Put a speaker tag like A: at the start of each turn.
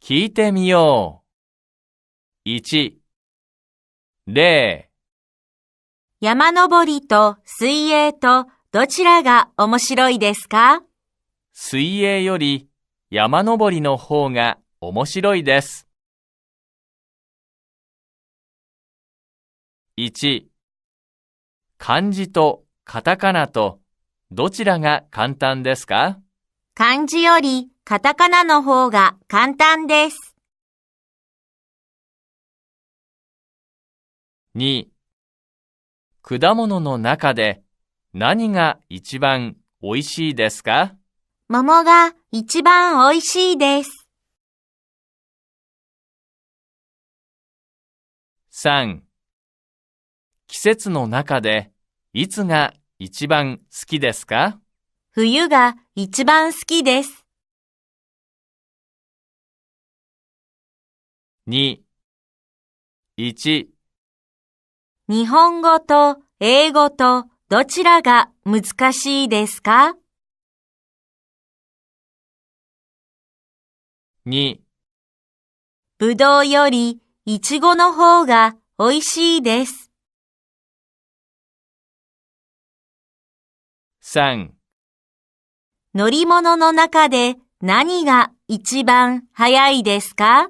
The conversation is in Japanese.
A: 聞いてみよう。1、0、
B: 山登りと水泳とどちらが面白いですか？
A: 水泳より山登りの方が面白いです。1、漢字とカタカナとどちらが簡単ですか？
B: 漢字よりカタカナの方が簡単です。
A: 2果物の中で何が一番おいしいですか？
B: 桃が一番美味しいです。
A: 3季節の中でいつが一番好きですか？
B: 冬が一番好きです。
A: 2 1
B: 日本語と英語とどちらが難しいですか
A: ？2
B: ぶどうよりいちごの方が美味しいです。
A: 3
B: 乗り物の中で何が一番早いですか？